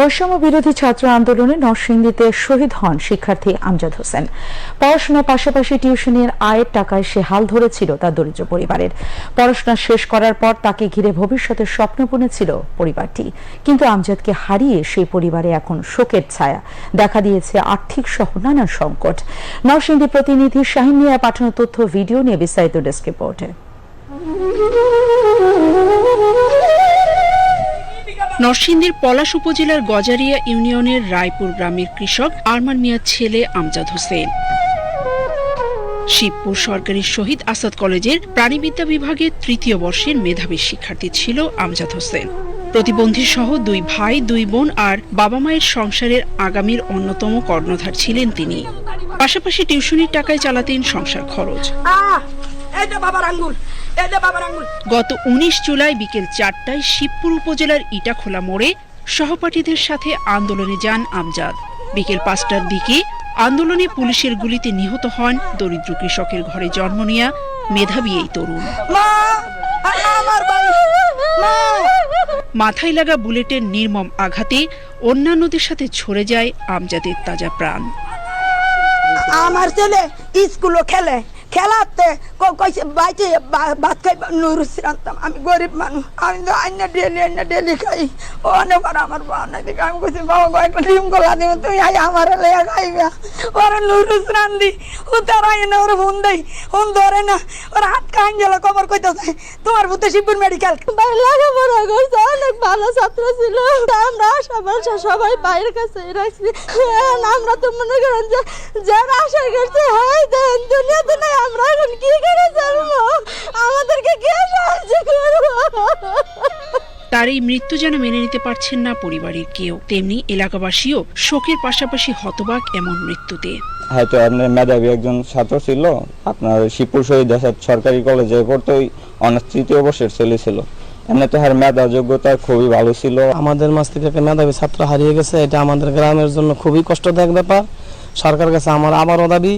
বৈষম্য বিরোধী ছাত্র আন্দোলনে নরসিংদীতে শহীদ হন শিক্ষার্থী আমজাদ হোসেন। পড়াশোনার পাশাপাশি টিউশনের আয়ের টাকায় সে হাল ধরেছিল তার দরিদ্র পরিবারের। পড়াশোনা শেষ করার পর তাকে ঘিরে ভবিষ্যতের স্বপ্ন বুনেছিল পরিবারটি। কিন্তু আমজাদকে হারিয়ে সেই পরিবারে এখন শোকের ছায়া। দেখা দিয়েছে আর্থিক সহ নানান সংকট। নরসিংদী প্রতিনিধি শাহিন মিয়া পাঠানো তথ্য ভিডিও নিয়ে বিস্তারিত ডেস্ক রিপোর্টে। নরসিংদীর পলাশ উপজেলার গজারিয়া ইউনিয়নের রায়পুর গ্রামের কৃষক আরমান মিয়ার ছেলে আমজাদ হোসেন। শিবপুর সরকারি শহীদ আসাদ কলেজের প্রাণীবিদ্যা বিভাগের তৃতীয় বর্ষের মেধাবী শিক্ষার্থী ছিল আমজাদ হোসেন। প্রতিবন্ধী সহ দুই ভাই, দুই বোন আর বাবা মায়ের সংসারের আগামীর অন্যতম কর্ণধার ছিলেন তিনি। পাশাপাশি টিউশনির টাকায় চালাতেন সংসার খরচ। এই যে বাবার আঙ্গুল এই যে বাবার আঙ্গুল। গত উনিশ জুলাই বিকেল চারটায় শিবপুর উপজেলার ইটাখোলা মোড়ে সহপাঠীদের সাথে আন্দোলনে যান আমজাদ। বিকেল পাঁচটার দিকে আন্দোলনে পুলিশের গুলিতে নিহত হন দরিদ্র কৃষকের ঘরে জন্ম নেয়া মেধাবী এই তরুণ। মাথায় লাগা বুলেটের নির্মম আঘাতে অন্যান্যদের সাথে ছড়ে যায় আমজাদের তাজা প্রাণ। আমার ছেলে স্কুলও খেলে। খেলাতে কইছে, বাইতে ভাত খাই নুরুস রান্তাম আমি গরিব মানুষ। আমি তো আইনা ডেলি আইনা ডেলি খাই। অনেকবার আমার বাবা নাই দেখে আমি কইছি, বাবা গো একটা ডিম গলা দিব তুমি আই আমার লেয়া খাইবা। ওরা নুরুস রান্দি ও তার আইনা ওরা ফোন দেই। ফোন ধরে না, ওর হাত কান গেল, কবর কইতেছে, তোমার ভূতে শিবপুর মেডিকেল লেখাপড়া করছে অনেক ভালো ছাত্র ছিল। আমরা আশা সবাই বাইরের কাছে রাখছি। আমরা তো মনে করেন যে যারা আশা করছে হাই দেন দুনিয়াতে নাই আমরা এখন কি করে চলবো আমাদেরকে কে সাহায্য করব? তার এই মৃত্যু যেন মেনে নিতে পারছেন না পরিবারের কেউ তেমনি এলাকাবাসীও শোকের পাশাপাশি হতবাক এমন মৃত্যুতে। হয়তো আপনার মেধাবী একজন ছাত্র ছিল আপনার শিবপুর শহীদ আসাদ সরকারি কলেজে পড়তে ওই অনার্স তৃতীয় বর্ষের ছেলে ছিল। এমনি তো হার মেধা যোগ্যতা খুবই ভালো ছিল। আমাদের মাছ থেকে একটা মেধাবী ছাত্র হারিয়ে গেছে এটা আমাদের গ্রামের জন্য খুবই কষ্টদায়ক ব্যাপার। সরকার কাছে আমার আবারও দাবি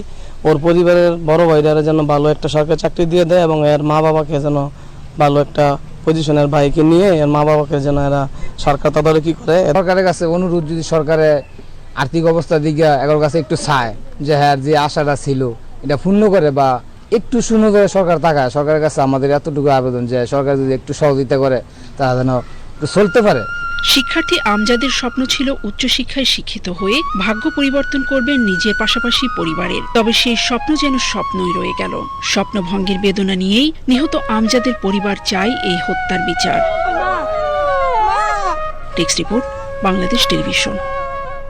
ওর পরিবারের বড় ভাইরা যেন ভালো একটা সরকারি চাকরি দিয়ে দেয় এবং এর মা বাবাকে যেন ভালো একটা পজিশনের ভাইকে নিয়ে এর মা বাবাকে যেন এরা সরকার তদারকি করে। সরকারের কাছে অনুরোধ যদি সরকারে আর্থিক অবস্থার দিকে এগারোর কাছে একটু চায় যে হ্যাঁ যে আশাটা ছিল এটা পূর্ণ করে বা একটু শূন্য করে সরকার তাকায়। সরকারের কাছে আমাদের এতটুকু আবেদন যে সরকার যদি একটু সহযোগিতা করে তারা যেন চলতে পারে। শিক্ষার্থী আমজাদের স্বপ্ন ছিল উচ্চশিক্ষায় শিক্ষিত হয়ে ভাগ্য পরিবর্তন করবেন নিজের পাশাপাশি পরিবারের। তবে সেই স্বপ্ন যেন স্বপ্নই রয়ে গেল। স্বপ্নভঙ্গের বেদনা নিয়েই নিহত আমজাদের পরিবার চায় এই হত্যার বিচার। Text report Bangladesh television.